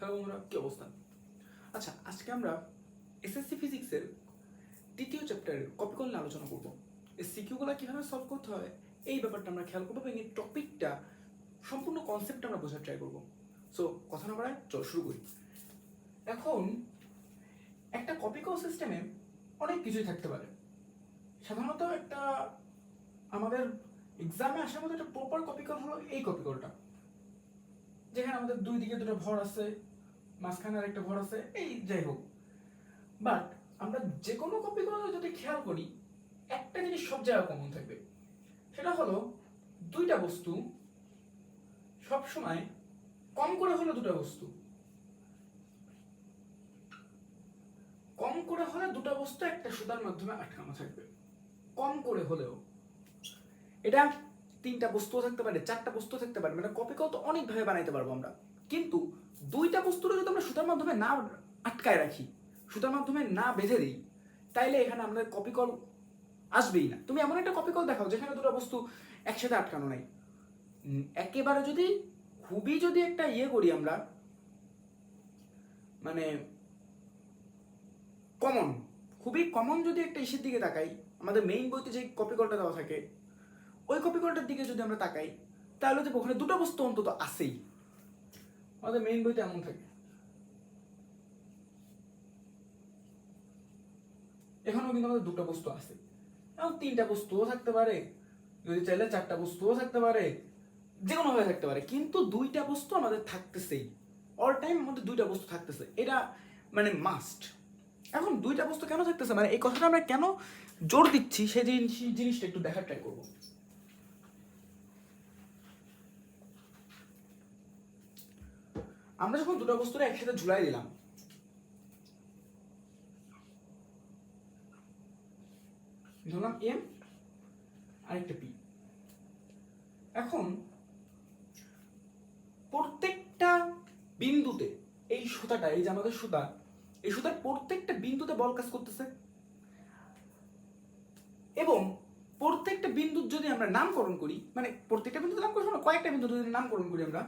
Hello বন্ধুরা, কি অবস্থা? আচ্ছা আজকে আমরা এসএসসি ফিজিক্সের তৃতীয় চ্যাপ্টারের কপিকল নিয়ে আলোচনা করব। এই সিকিউগুলো কীভাবে সলভ করতে হয়, এই ব্যাপারটা আমরা খেয়াল করব এবং এই টপিকটা সম্পূর্ণ কনসেপ্ট আমরা বোঝার ট্রাই করব। সো কথা না বাড়ায়, চল শুরু করি। এখন, একটা কপিকল সিস্টেমে অনেক কিছুই থাকতে পারে। সাধারণত একটা আমাদের এক্সামে আসার মতো একটা প্রপার কপিকল হলো এই কপিকলটা যেখানে আমাদের দুই দিকে দুটো ভর আছে মাঝখানে আর একটা ভর আছে, এই যাই হোক। বাট আমরা যে কোনো কপিগুলো যদি খেয়াল করি, একটা জিনিস সব জায়গায় কমন থাকবে। সেটা হলো, দুইটা বস্তু সব সময় কম করে হলে দুটা বস্তু। কম করে হলে দুটো বস্তু একটা সুতার মাধ্যমে আটকানো থাকবে। কম করে হলেও। এটা তিনটা বস্তুও থাকতে পারে, চারটা বস্তু থাকতে পারে মানে কপি কল তো অনেকভাবে বানাইতে পারব আমরা। কিন্তু দুইটা বস্তুরও যদি আমরা সুতার মাধ্যমে না আটকায় রাখি, সুতার মাধ্যমে না বেঁধে দিই, তাইলে এখানে আমাদের কপি কল আসবেই না। তুমি এমন একটা কপি কল দেখাও যেখানে দুটো বস্তু একসাথে আটকানো নাই। একেবারে যদি, খুবই যদি একটা ইয়ে করি আমরা মানে কমন খুবই কমন যদি একটা ইসের দিকে তাকাই, আমাদের মেইন বইতে যে কপি কলটা দেওয়া থাকে, ওই কপি কলটার দিকে যদি আমরা তাকাই, তাহলে যে ওখানে দুটো বস্তু অন্তত আসেই আমাদের মেইন বইতে এমন থাকে। এখানেও কিন্তু আমাদের দুটো বস্তু আছে। এবং তিনটা বস্তুও থাকতে পারে, যদি চাইলে চারটা বস্তুও থাকতে পারে যে কোনো ভাবে থাকতে পারে, কিন্তু দুইটা বস্তু আমাদের থাকতেছেই। অল টাইম আমাদের দুইটা বস্তু থাকতেছে। এটা মানে মাস্ট এখন দুইটা বস্তু কেন থাকতেছে? মানে এই কথাটা আমরা কেন জোর দিচ্ছি, সেই জিনিস জিনিসটা একটু দেখার ট্রাই করব। আমরা যখন দুটো বস্তুরে একসাথে ঝুলাই দিলাম ধরলাম? এম আরেকটা পি এখন প্রত্যেকটা বিন্দুতে এই সুতাটা, এই যে আমাদের সুতা, এই সুতার প্রত্যেকটা বিন্দুতে বল কাজ করতেছে। এবং প্রত্যেকটা বিন্দুর যদি আমরা নামকরণ করি মানে প্রত্যেকটা বিন্দুতে নামকরণ কয়েকটা বিন্দু যদি নামকরণ করি আমরা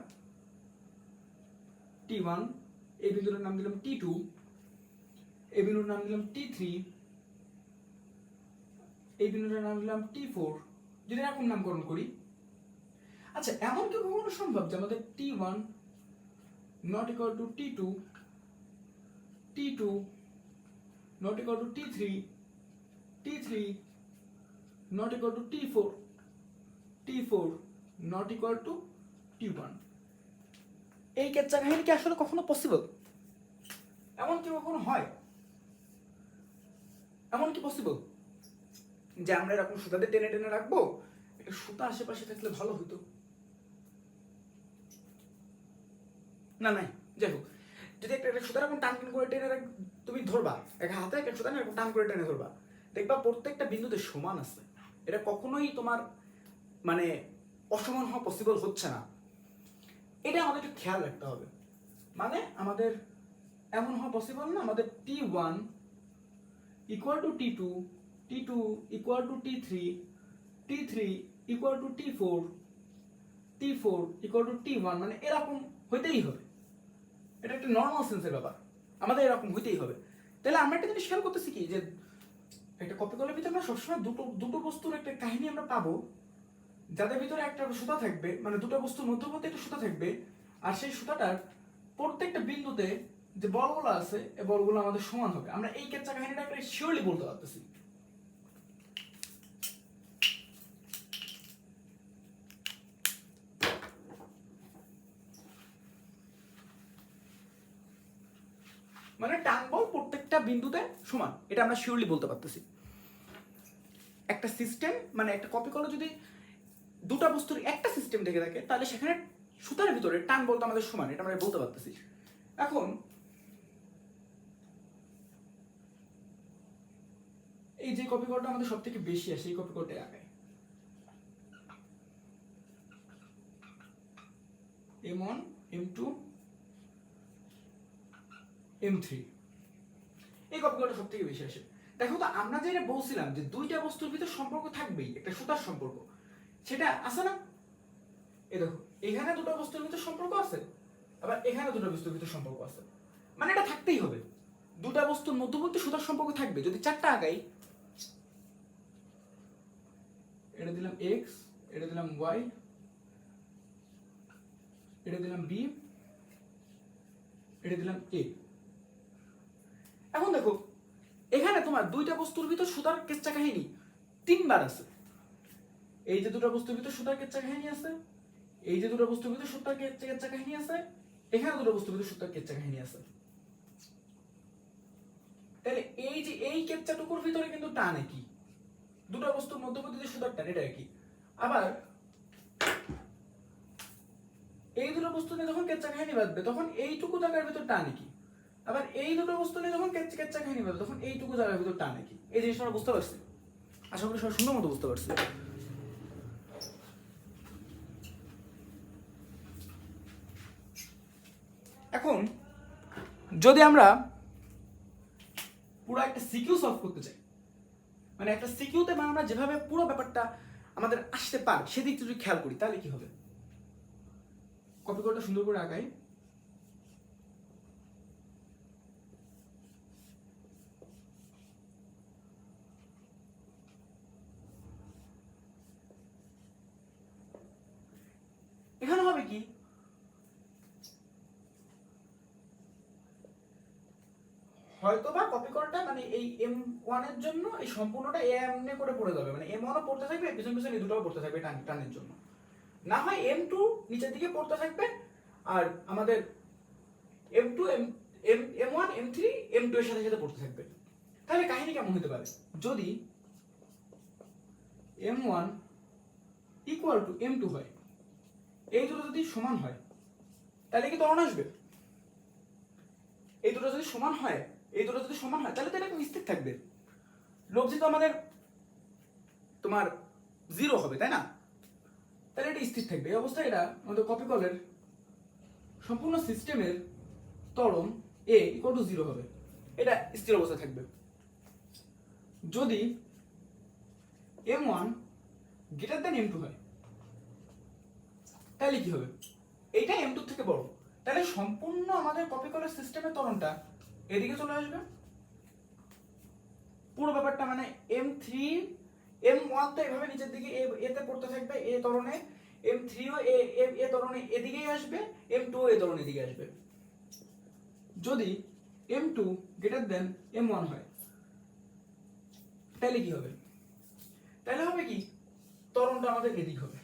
টি ওয়ান এই বিন্দুটার নাম দিলাম টি টু এই বিন্দুর নাম দিলাম টি থ্রি এই বিন্দুটার নাম দিলাম টি ফোর যদি এরকম নামকরণ করি। আচ্ছা এমন কি কখনো সম্ভব যে আমাদের T one not equal to T two T two not equal to T three T three not equal to T four T four not equal to T one এই কেচ্চা কাহিনী কি আসলে কখনো পসিবল এমন কি কখনো হয়? এমন কি পসিবল যে আমরা এরকম সুতাতে টেনে টেনে রাখব, একটা সুতা আশেপাশে থাকলে ভালো হতো না, নাই, যাই হোক। যদি একটা সুতা এরকম টান টান করে টেনে রাখ তুমি ধরবা, এক হাতে একটা সুতা এরকম টান করে টেনে ধরবা। দেখবা প্রত্যেকটা বিন্দুতে সমান আছে। এটা কখনোই তোমার মানে অসমান হওয়া পসিবল হচ্ছে না। এটা আমাদের একটু খেয়াল রাখতে হবে। মানে আমাদের এমন হওয়া পসিবল না? আমাদের T one equal to T two T two equal to T three T three equal to T four T four equal to T one মানে এরকম হইতেই হবে। এটা একটা নর্মাল সেন্সের ব্যাপার। আমাদের এরকম হইতেই হবে। তাহলে আমরা একটা জিনিস খেয়াল করতেছি কি? যে একটা কপি কলের ভিতরে আমরা সবসময় দুটো দুটো বস্তুর একটা কাহিনী আমরা পাবো। যাদের ভিতরে একটা সুতা থাকবে মানে দুটো বস্তুর মধ্যবর্তী একটা সুতা থাকবে, আর সেই সুতাটার প্রত্যেকটা বিন্দুতে যে বলগুলো আছে এই বলগুলো আমাদের সমান হবে। আমরা এই কেচ্চা কাহিনীটা একটা শিওরলি বলতে পারতেছি। মানে টান বল প্রত্যেকটা বিন্দুতে সমান, এটা আমরা শিওরলি বলতে পারতেছি। একটা সিস্টেম মানে একটা কপি কলে যদি দুটা বস্তুর একটা সিস্টেম থেকে থাকে তাহলে সেখানে সুতার ভিতরে টান বলতে আমাদের সমান, এটা আমরা বলতে পারতেছি। এখন, এই যে কপি কোডটা আমাদের সব থেকে বেশি আসে, এই কপি কোডটা আগে। M one M two M three এই কপি কোডটা সব থেকে বেশি আসে। দেখো তো, আমরা যেটা বলছিলাম যে দুইটা বস্তুর ভিতর সম্পর্ক থাকবেই, একটা সুতার সম্পর্ক। সেটা আছে না? এই দেখো, এখানে দুটো বস্তুর ভিতর সম্পর্ক আছে, আবার এখানে দুটো বস্তুর ভিতর সম্পর্ক আছে। মানে এটা থাকতেই হবে। দুটা বস্তুর মধ্যবর্তী সুতার সম্পর্ক থাকবে। যদি চারটা আগাই এটা দিলাম এক্স এটা দিলাম ওয়াই এটা দিলাম বি এটা দিলাম এ এখন দেখো, এখানে তোমার দুইটা বস্তুর ভিতর সুতার কেচ্চা কাহিনী তিনবার আছে। এই যে দুটো বস্তুর ভিতর সুতার কেচ্চা কাহিনী আছে, এই যে দুটো বস্তুর ভিতর সুতার কেচ্চা কাহিনী আছে, এখানে দুটো বস্তুর ভিতর সুতার কেচ্চা কাহিনী আছে। তাহলে এই যে এই কেচ্চাটুকুর ভিতরে কিন্তু টান একই। দুটো বস্তুর মধ্যবর্তী যে সুতার টান, এটা একই। আবার এই দুটো বস্তু নিয়ে যখন কেচ্চা কাহিনী বাঁধবে, তখন এইটুকু জায়গার ভিতর টান কি আবার এই দুটো বস্তু নিয়ে যখন কেচ্চা কেচ্চা কাহিনী বাঁধবে, তখন এইটুকু জায়গার ভিতর টান কি এই জিনিসটা বুঝতে পারছি। আশা করি সবাই সুন্দর মতো বুঝতে পারছি। এখন যদি আমরা পুরো একটা সিকিউ সলভ করতে চাই মানে একটা সিকিউতে মানে আমরা যেভাবে পুরো ব্যাপারটা আমাদের আসতে পারে, সেদিক যদি খেয়াল করি, তাহলে কি হবে? কপি কোডটা সুন্দর করে আগাই এখানে হবে কি হয়তো বা কপি করাটা মানে এই এম ওয়ানের জন্য এই সম্পূর্ণটা এমনি করে পড়ে যাবে। মানে এম ওয়ানও পড়তে থাকবে, পিছন পিছন এই দুটোও পড়তে থাকবে টান, টানের জন্য। না হয় এম টু নিচের দিকে পড়তে থাকবে, আর আমাদের M two M M M one M three M two এর সাথে সাথে পড়তে থাকবে। তাহলে কাহিনী কেমন হতে পারে? যদি M one equal to M two হয়, এই দুটো যদি সমান হয়, তাহলে কি ত্বরণ আসবে? এই দুটো যদি সমান হয় এই দুটো যদি সমান হয়, তাহলে তো এটা স্থির থাকবে। লব্ধি তো আমাদের তোমার জিরো হবে, তাই না? তাহলে এটা স্থির থাকবে। এই অবস্থায় এটা আমাদের কপি কলের সম্পূর্ণ সিস্টেমের ত্বরণ এ ইকুয়াল টু জিরো হবে। এটা স্থির অবস্থায় থাকবে। যদি M one greater than M two হয়, তাহলে কি হবে? এইটা এম টু থেকে বড়। তাহলে সম্পূর্ণ আমাদের কপি করার সিস্টেমের ত্বরণটা এদিকে চলে আসবে। পুরো ব্যাপারটা মানে এম থ্রি এম ওয়ান তো এভাবে নিচের দিকে এতে পড়তে থাকবে, এ ত্বরণে এম থ্রিও এ, এ- এ ত্বরণে এদিকেই আসবে এম টু এ ত্বরণে এদিকে আসবে। যদি M two greater than M one হয়, তাহলে কি হবে? তাহলে হবে কি? তরণটা আমাদের এদিক হবে।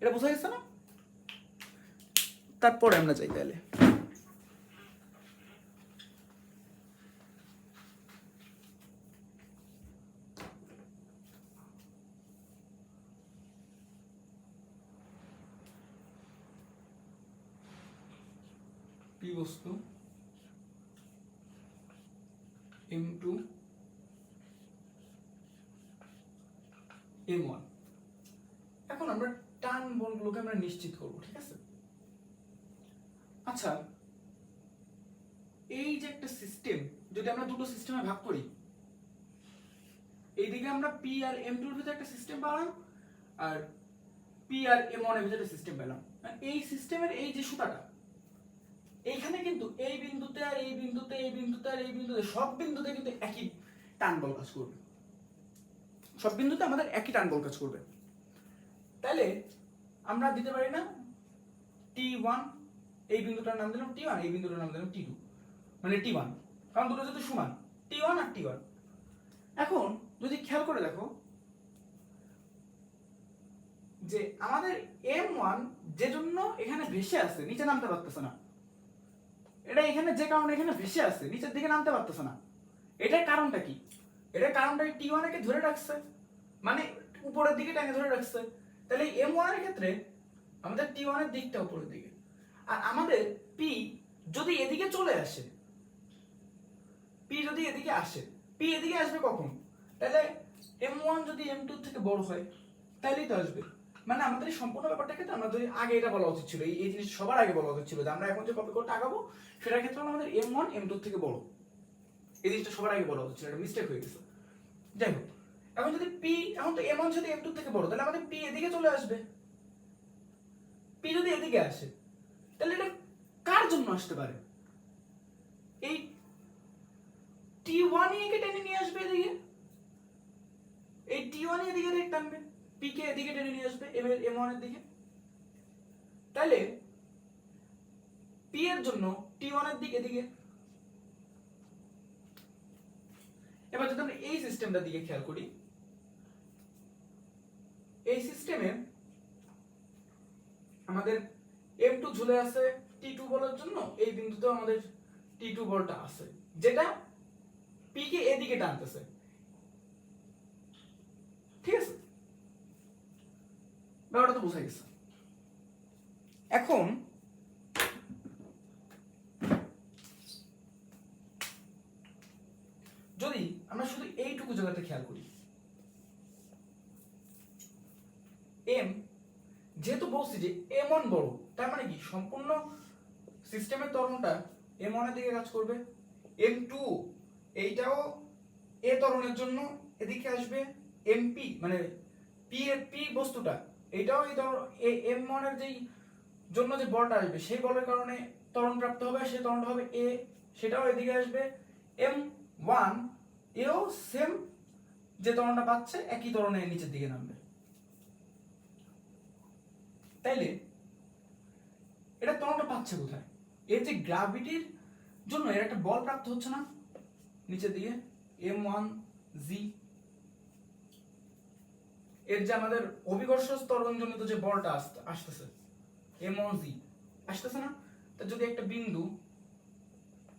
এটা বোঝা গেছে না? তারপরে আমরা যাই তাহলে। বস্তু এম টু এম ওয়ান এখন আমরা টান বলগুলোকে আমরা নিশ্চিত করব, ঠিক আছে? আচ্ছা এই যে একটা সিস্টেম যদি আমরা দুটো সিস্টেমে ভাগ করি, এইদিকে আমরা পি আর এম টুর ভিতরে একটা সিস্টেম পেলাম, আর পি আর এম ওয়ানের ভিতরে সিস্টেম পেলাম। মানে এই সিস্টেমের এই যে সুতাটা এইখানে কিন্তু এই বিন্দুতে আর এই বিন্দুতে এই বিন্দুতে আর এই বিন্দুতে, সব বিন্দুতে কিন্তু একই টান বল কাজ করবে। সব বিন্দুতে আমাদের একই টান বল কাজ করবে। তাহলে আমরা দিতে পারি না টি ওয়ান এই বিন্দুটার নাম দিলাম টি ওয়ান এই বিন্দুটার নাম দিলাম টি টু মানে টি ওয়ান কারণ দুটো যদি সমান টি ওয়ান আর টি ওয়ান এখন যদি খেয়াল করে দেখো যে আমাদের এম ওয়ান যে জন্য এখানে ভেসে আছে নিচে নামতে পারতেছে না। এটা এখানে যে কারণে এখানে ভেসে আসছে, নিচের দিকে নামতে পারতেছে না। এটার কারণটা কি? এটার কারণটা টি ওয়ানকে ধরে রাখছে। মানে উপরের দিকে টেনে ধরে রাখছে। তাহলে এম ওয়ানের ক্ষেত্রে আমাদের টি ওয়ানের দিকটা উপরের দিকে। আর আমাদের পি যদি এদিকে চলে আসে পি যদি এদিকে আসে পি এদিকে আসবে কখন? তাহলে এম ওয়ান যদি এম টু থেকে বড় হয়, তাহলেই তো আসবে। মানে আমাদের সম্পূর্ণ ব্যাপারটা ক্ষেত্রে যদি আগে এটা বলা উচিত ছিল। এই জিনিস সবার আগে বলা উচিত ছিল যে আমরা এখন যে কপি করতে আগাবো, সেটার ক্ষেত্রে আমাদের এম ওয়ান এম টু থেকে বড়। এই জিনিসটা সবার আগে বলা উচিত ছিল এটা মিস্টেক হয়ে গেছে। যাই হোক, এখন যদি পি এখন তো এম ওয়ান যদি এম টু থেকে বড়, তাহলে আমাদের পি এদিকে চলে আসবে। পি যদি এদিকে আসে, তাহলে এটা কার জন্য আসতে পারে? এই টি ওয়ান একে টেনে নিয়ে আসবে এদিকে। এই টি ওয়ান এদিকে দিকে টানবে। পি কে এদিকে টেনে নিয়ে আসবে এম এম ওয়ানের দিকে। তাহলে পি এর জন্য টি ওয়ানের দিকে এদিকে। এবার যদি আমরা এই সিস্টেমটার দিকে খেয়াল করি, এই সিস্টেমে আমাদের এম টু ঝুলে আছে টি টু বলের জন্য, এই বিন্দুতে আমাদের টি টু বলটা আছে, যেটা পি কে এদিকে টানতেছে। ঠিক আছে? ব্যাপারটা তো বোঝা গেছে। এখন যদি আমরা শুধু এইটুকু জায়গাতে খেয়াল করি এম যেহেতু বলছি যে এম ওয়ান বড়, তার মানে কি? সম্পূর্ণ সিস্টেমের ত্বরণটা এম ওয়ানের দিকে কাজ করবে এম টু এইটাও এ তরণের জন্য এদিকে আসবে এমপি মানে পি পি বস্তুটা এইটাও এই ধর এম ওয়ানের যেই জন্য যে বলটা আসবে, সেই বলের কারণে ত্বরণ প্রাপ্ত হবে সেই ত্বরণটা হবে এ, সেটাও এদিকে আসবে। এম ওয়ান, এও সেম যে ত্বরণটা পাচ্ছে, একই ত্বরণে নিচের দিকে নামবে। তাইলে, এটা ত্বরণটা পাচ্ছে কোথায়? এর যে গ্রাভিটির জন্য এর একটা বল প্রাপ্ত হচ্ছে না, নিচের দিকে, এম ওয়ান, জি এর যে আমাদের অভিকর্ষ ত্বরণজনিত যে বলটা আসতে- আসতেছে এম ওয়ান জি আসতেছে না? তা যদি একটা বিন্দু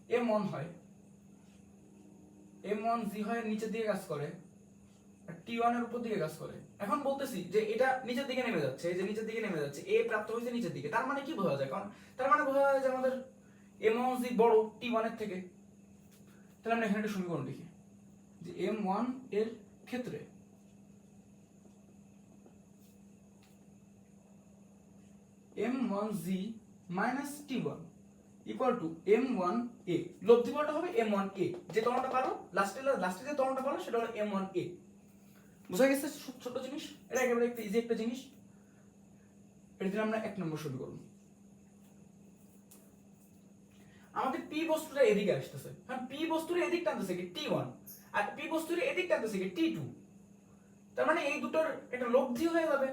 এম ওয়ান হয় এম ওয়ান জি হয় নিচের দিকে কাজ করে, আর টি ওয়ানের উপর দিকে কাজ করে। এখন বলতেছি যে এটা নিচের দিকে নেমে যাচ্ছে, এই যে নিচের দিকে নেমে যাচ্ছে, এ প্রাপ্ত হয়েছে নিচের দিকে। তার মানে কি বোঝা যায়? কারণ তার মানে বোঝা যায় যে আমাদের এম ওয়ান জি বড় টি ওয়ানের থেকে। তাহলে আমরা এখানে একটা সমীকরণ লিখি। যে এম ওয়ানের ক্ষেত্রে M one G minus T one equal to M one A লব্ধি বলটা হবে এম ওয়ান এ যে তরণটা পারো লাস্টে লাস্টে যে তরণটা পারো, সেটা হলো এম ওয়ান এ বোঝা গেছে ছোট জিনিস? এটা একেবারে একটা ইজি একটা জিনিস। এটা দিলে আমরা এক নম্বর শুরু করব। আমাদের পি বস্তুটা এদিকে আসতেছে। হ্যাঁ পি বস্তুর এদিক টানতেছে কি? টি ওয়ান আর পি বস্তুর এদিক টানতেছে কি? টি টু তার মানে এই দুটোর একটা লব্ধি হয়ে যাবে।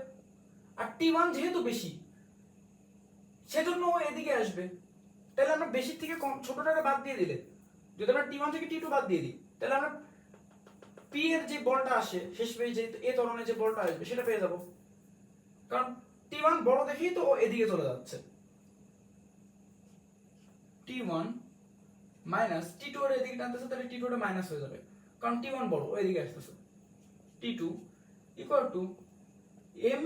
আর টি ওয়ান যেহেতু বেশি সেজন্য ও এদিকে আসবে। তাহলে আমরা বেশির থেকে কম, ছোটটাকে বাদ দিয়ে দিলে। যদি আমরা টি ওয়ান থেকে টি টু বাদ দিয়ে দিই, তাহলে আমরা পি এর যে বলটা আসে শেষ পেয়ে যে এ ধরনের যে বলটা আসবে, সেটা পেয়ে যাব। কারণ টি ওয়ান বড় দেখেই তো ও এদিকে চলে যাচ্ছে। T one minus T two এর এদিকে টানতেছে, তাহলে টি টুটা মাইনাস হয়ে যাবে। কারণ টি ওয়ান বড় এদিকে আসতেছে। T two equal to M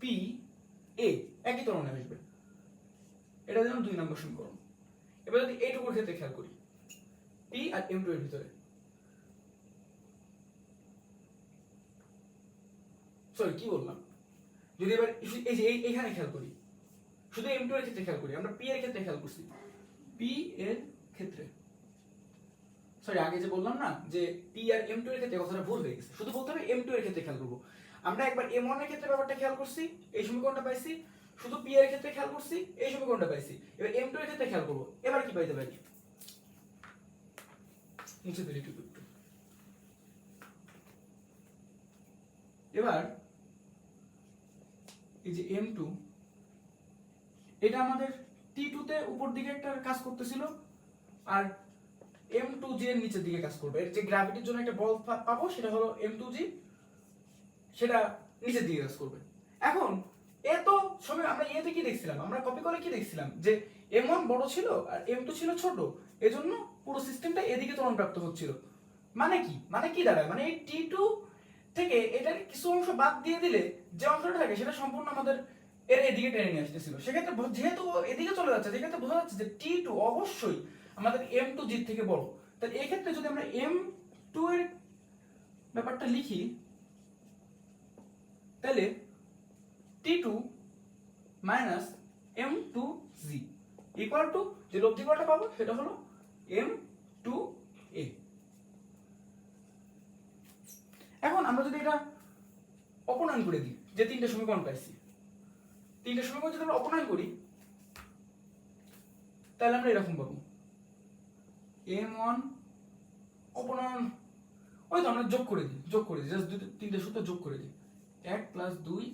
P A একই ধরনের আসবে। এটা যেন দুই নম্বর সমীকরণ। এবার যদি এইটুকুর ক্ষেত্রে খেয়াল করি পি আর এম টু এর ভিতরে। সরি কি বললাম? যদি এবার এই যে এইখানে খেয়াল করি, শুধু এম টু এর ক্ষেত্রে খেয়াল করি, আমরা পি এর ক্ষেত্রে খেয়াল করছি। পি এর ক্ষেত্রে। সরি আগে যে বললাম না, যে পি আর এম টু এর ক্ষেত্রে কথাটা ভুল হয়ে গেছে। শুধু বলতে হবে এম টু এর ক্ষেত্রে খেয়াল করব। আমরা একবার এম ওয়ানের ক্ষেত্রে ব্যাপারটা খেয়াল করছি, এই সমীকরণটা পাইছি শুধু পি এর ক্ষেত্রে খেয়াল করছি, এই সমীকরণটা পাইছি। এবার এম টু এর ক্ষেত্রে খেয়াল করব। এবার কি পাইতে পারি? মুছে দিলি একটু এবার এই যে এম টু এটা আমাদের টি টু তে উপর দিকে একটা কাজ করতেছিল, আর এম টু জি এর নিচের দিকে কাজ করবে। এর যে গ্র্যাভিটির জন্য একটা বল পাবো, সেটা হলো এম টু জি সেটা নিচের দিকে কাজ করবে। এখন এত সময় আমরা ইয়েতে কি দেখছিলাম? আমরা কপি করে কি দেখছিলাম? যে এম ওয়ান বড় ছিল আর এম টু ছিল ছোট। এজন্য পুরো সিস্টেমটা এদিকে ত্বরণ প্রাপ্ত হচ্ছিল। মানে কি? মানে কি দাঁড়ায় মানে এই টি টু থেকে এটার কিছু অংশ বাদ দিয়ে দিলে যে অংশটা থাকে সেটা সম্পূর্ণ আমাদের এর এদিকে টেনে নিয়ে আসতেছিল। সেক্ষেত্রে যেহেতু এদিকে চলে যাচ্ছে, সেক্ষেত্রে বোঝা যাচ্ছে যে টি টু অবশ্যই আমাদের এম টু জির থেকে বড়। তাহলে এই ক্ষেত্রে যদি আমরা এম টু এর ব্যাপারটা লিখি, তাহলে T two minus M two G equal to যে লব্ধিকরটা পাবো সেটা হলো এম টু এ এখন আমরা যদি এটা অপনয়ন করে দিই, যে তিনটে সমীকরণ পাইছি, তিনটে সমীকরণ যদি আমরা অপনয়ন করি, তাহলে আমরা এরকম পাবো। এম ওয়ান অপনয়ন, ওই তো আমরা যোগ করে দিই, যোগ করে দিই জাস্ট দুটো তিনটে সূত্র যোগ করে দিই, এক প্লাস দুই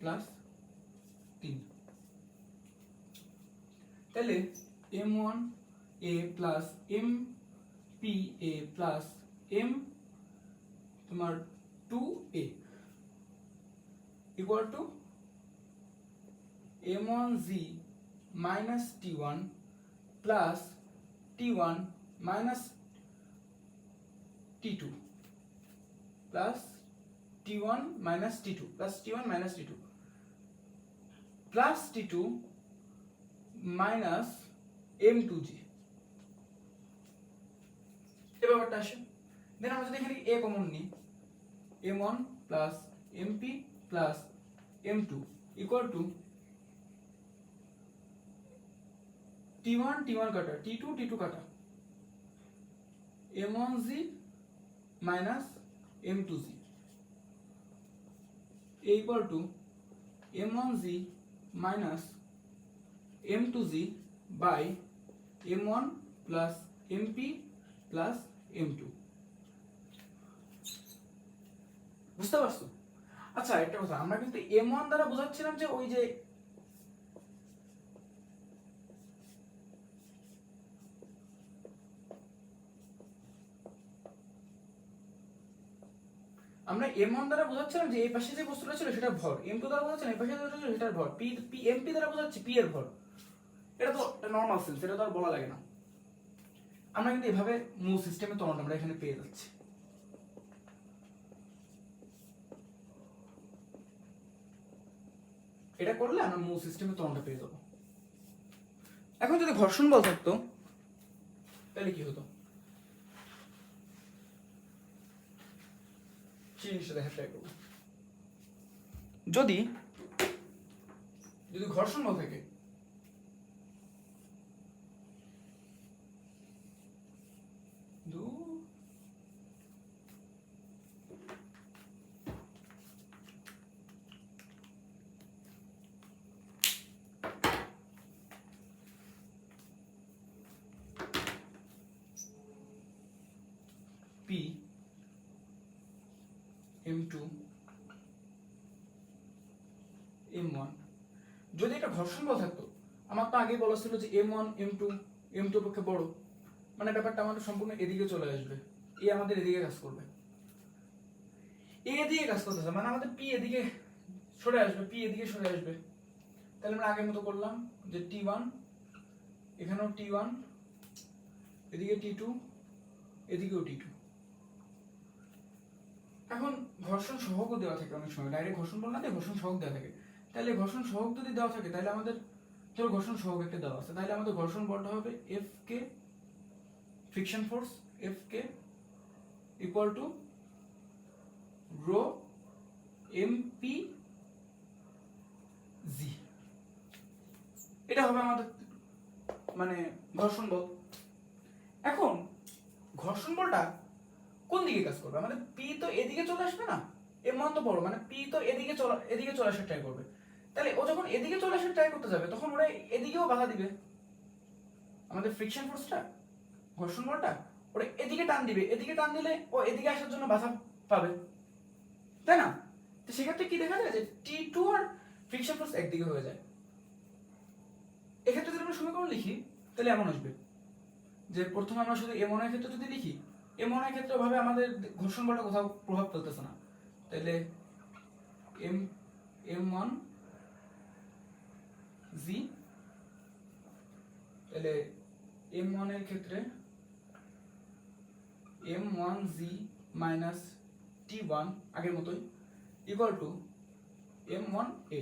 প্লাস তিন। তাহলে M one A plus M P A plus M তোমার two A equal to M one G minus T one plus T one minus T two plus T one minus T two plus T one minus T two plus T two minus M two G এ ব্যাপারটা আসে। Then আমরা যদি এখানে A common নিই M one plus M P plus M two equal to T one T one কাটা T two T two কাটা। M one G minus M two G equal to M one G minus M two G by M one plus M P plus M two বুঝতে পারছ? আচ্ছা একটা কথা, আমরা কিন্তু M one দ্বারা বোঝাচ্ছিলাম যে ওই যে আমরা এম ওয়ান দ্বারা বোঝাচ্ছিলাম যে এই পাশে যে বস্তুটা ছিল সেটা ভর। এম টু দ্বারা বোঝাচ্ছিলাম এই পাশে যেটা ছিল সেটার ভর। পি পি এম পি দ্বারা বোঝাচ্ছি পি এর ভর। এটা তো নর্মাল সেন্স এটা তো আর বলা লাগে না। আমরা কিন্তু এভাবে মূল সিস্টেমে তরণটা আমরা এখানে পেয়ে যাচ্ছি। এটা করলে আমরা মূল সিস্টেমে তরণটা পেয়ে যাব। এখন যদি ঘর্ষণ বল থাকতো, তাহলে কি হতো? সেই জিনিসটা দেখার ট্রাই করব যদি যদি ঘর্ষণ বল থাকে। দু। P. M two M one যদি এটা ঘর্ষণ বল থাকতো, আমার তো আগেই বলা ছিল যে M one M two M two পক্ষে বড়। মানে ব্যাপারটা আমাদের সম্পূর্ণ এদিকে চলে আসবে। এ আমাদের এদিকে কাজ করবে। এ এদিকে কাজ করতেছে মানে আমাদের পি এদিকে সরে আসবে পি এদিকে সরে আসবে। তাহলে আমরা আগের মতো করলাম যে টি ওয়ান এখানেও টি ওয়ান এদিকে টি টু এদিকেও টি টু এখন ঘর্ষণ সহগও দেওয়া থাকে অনেক সময়। ডাইরেক্ট ঘর্ষণ বল না দিয়ে ঘর্ষণ সহগ দেওয়া থাকে। তাহলে ঘর্ষণ সহগ যদি দেওয়া থাকে তাহলে আমাদের ধরো ঘর্ষণ সহগ একটা দেওয়া আছে। তাহলে আমাদের ঘর্ষণ বলটা হবে F K friction force F K equal to rho M P G এটা হবে আমাদের মানে ঘর্ষণ বল। এখন ঘর্ষণ বলটা কোন দিকে কাজ করবে? আমাদের পি তো এদিকে চলে আসবে না? এর মান তো বড়। মানে পি তো এদিকে চলে এদিকে চলে আসার ট্রাই করবে। তাহলে ও যখন এদিকে চলে আসার ট্রাই করতে যাবে, তখন ওরা এদিকেও বাধা দিবে। আমাদের ফ্রিকশন ফোর্সটা ঘর্ষণ বলটা, ওরা এদিকে টান দিবে। এদিকে টান দিলে ও এদিকে আসার জন্য বাধা পাবে। তাই না? তো সেক্ষেত্রে কি দেখা যায় যে টি টু আর ফ্রিকশন ফোর্স একদিকে হয়ে যায়। এক্ষেত্রে যদি আমরা সমীকরণ লিখি, তাহলে এমন আসবে। যে প্রথমে আমরা শুধু এমন এর ক্ষেত্রে যদি লিখি এমন এর ক্ষেত্রে ভাবে আমাদের ঘর্ষণ বলটা কোথাও প্রভাব ফেলতেছে না। তাহলে এম এম ওয়ান জি তাহলে এম ওয়ানের ক্ষেত্রে M one G minus T one আগের মতোই equal to M one A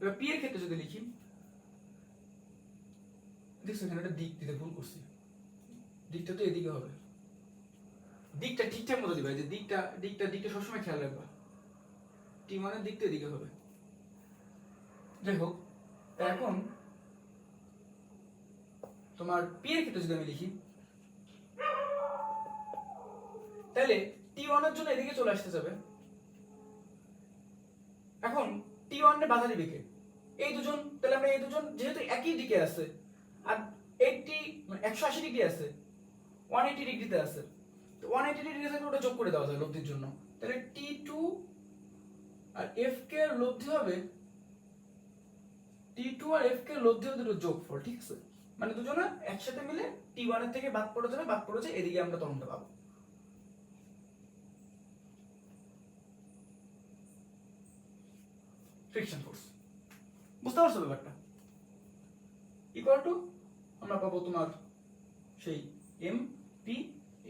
এবার পি এর ক্ষেত্রে যদি লিখি দেখছ এখানে একটা দিক দিতে ভুল করছি। দিকটা তো এদিকে হবে। দিকটা ঠিকঠাক মতো দিবে, যে দিকটা দিকটা দিকটা সবসময় খেয়াল রাখবা। টি ওয়ানের দিকটা এদিকে হবে। যাই হোক, এখন তোমার পি এর ক্ষেত্রে যদি আমি লিখি, তাহলে টি ওয়ানের জন্য এদিকে চলে আসতে যাবে। এখন টি ওয়ানে বাধা দিবে কে? এই দুজন, তাহলে আমরা এই দুজন, যেহেতু একই দিকে আছে এইটটি মানে একশো আশি ডিগ্রি আছে। ওয়ান এইটি ডিগ্রিতে আছে। তো ওয়ান এইটি ডিগ্রি থেকে ওটা যোগ করে দেওয়া যায় লব্ধির জন্য। তাহলে টি টু আর এফ কে এর লব্ধি হবে টি টু আর এফ কে এর লব্ধি হবে দুটো যোগফল, ঠিক আছে? মানে দুজনে একসাথে মিলে টি ওয়ানের থেকে বাদ পড়ে যাবে, বাদ পড়ে যায় এদিকে আমরা তরঙ্গটা পাবো। ফ্রিকশন ফোর্স বুঝতে পারছ ব্যাপারটা? ইকুয়াল টু আমরা পাবো তোমার সেই এম পি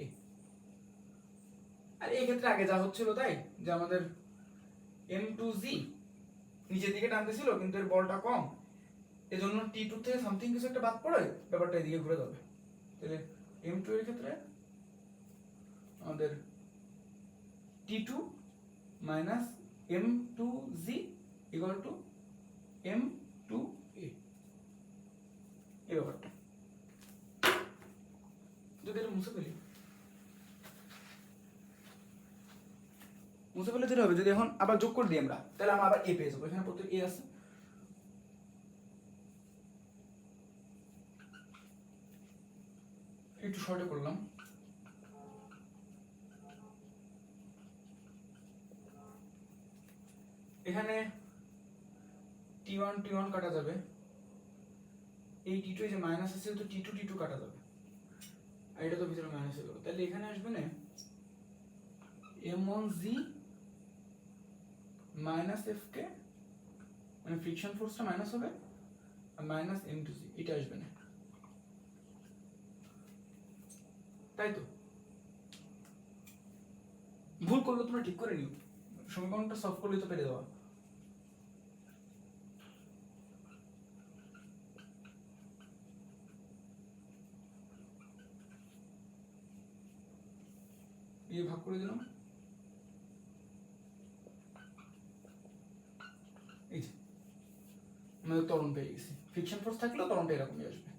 এ আর এই ক্ষেত্রে আগে যা হচ্ছিল তাই, যে আমাদের এম টু জি নিচের দিকে টানতেছিল, কিন্তু এর বলটা কম। এজন্য টি টু থেকে সামথিং কিছু একটা বাদ পড়ে ব্যাপারটা এদিকে ঘুরে যাবে। তাহলে এম টু এর ক্ষেত্রে আমাদের T two minus M two G equal to M two A এই ব্যাপারটা যদি এটা মুছে ফেলে। যেটা হবে, যদি এখন আবার যোগ করে দিই আমরা, তাহলে আমরা আবার এ পেয়ে যাব। এখানে প্রত্যেক এ আছে। একটু শর্টে করলাম। এখানে টি ওয়ান টি ওয়ান কাটা যাবে। এই টি টু এই যে মাইনাস আছে, তো টি টু টি টু কাটা যাবে। এটা তো ভিতরে মাইনাস হয়ে গেল। তাহলে এখানে আসবে না? M one G minus F K মানে ফ্রিকশন ফোর্সটা মাইনাস হবে, আর মাইনাস এম টু জি এটা আসবে না। তাই তো? ভুল করলে তোমরা ঠিক করে নিও। সমীকরণটা সলভ করলে তো পেরে দেওয়া দিয়ে ভাগ করে দিলাম। এই যে, আমাদের ত্বরণ পেয়ে গেছি। ফ্রিকশন ফোর্স থাকলেও তরণটা এরকমই আসবে।